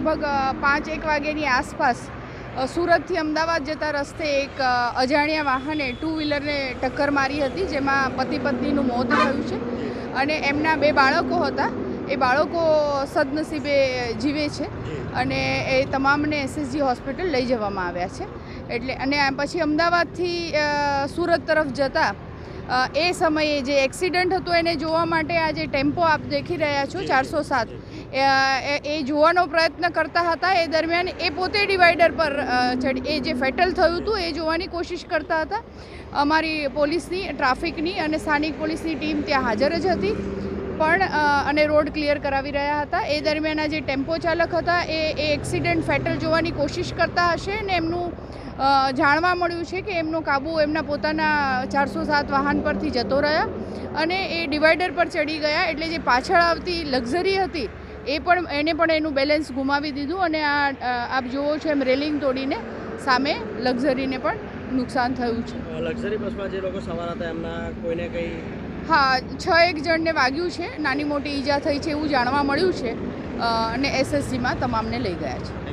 લગભગ પાંચ એક વાગ્યાની આસપાસ સુરતથી અમદાવાદ જતા રસ્તે એક અજાણ્યા વાહને ટુ વ્હીલરને ટક્કર મારી હતી જેમાં પતિ પત્નીનું મોત થયું છે. અને એમના બે બાળકો હતા. એ બાળકો સદનસીબે જીવે છે અને એ તમામને એસએસજી હોસ્પિટલ લઈ જવામાં આવ્યા છે. એટલે અને પછી અમદાવાદથી સુરત તરફ જતા એ સમયે જે એક્સિડન્ટ હતો એને જોવા માટે આ જે ટેમ્પો આપ દેખી રહ્યા છો ચારસો સાત. એ જોવાનો પ્રયત્ન કરતા હતા. એ દરમિયાન એ પોતે ડિવાઈડર પર ચડી, એ જે ફેટલ થયું હતું એ જોવાની કોશિશ કરતા હતા. અમારી પોલીસની, ટ્રાફિકની અને સ્થાનિક પોલીસની ટીમ ત્યાં હાજર જ હતી. પણ અને રોડ ક્લિયર કરાવી રહ્યા હતા. એ દરમિયાન જે ટેમ્પો ચાલક હતા એ એ એક્સિડન્ટ ફેટલ જોવાની કોશિશ કરતા હશે ને એમનું જાણવા મળ્યું છે કે એમનો કાબુ એમના પોતાના ચારસો સાત વાહન પરથી જતો રહ્યા. અને એ ડિવાઈડર પર ચડી ગયા એટલે જે પાછળ આવતી લક્ઝરી હતી એ પણ એને પણ એનું બેલેન્સ ગુમાવી દીધું અને આ આપ જુઓ છો એમ રેલિંગ તોડીને સામે લક્ઝરીને પણ નુકસાન થયું છે. લક્ઝરી બસમાં જે લોકો સવાર હતા એમના કોઈને કંઈ હા છ એક જણને વાગ્યું છે. નાની મોટી ઈજા થઈ છે એવું જાણવા મળ્યું છે. અને એસએસજીમાં તમામને લઈ ગયા છે.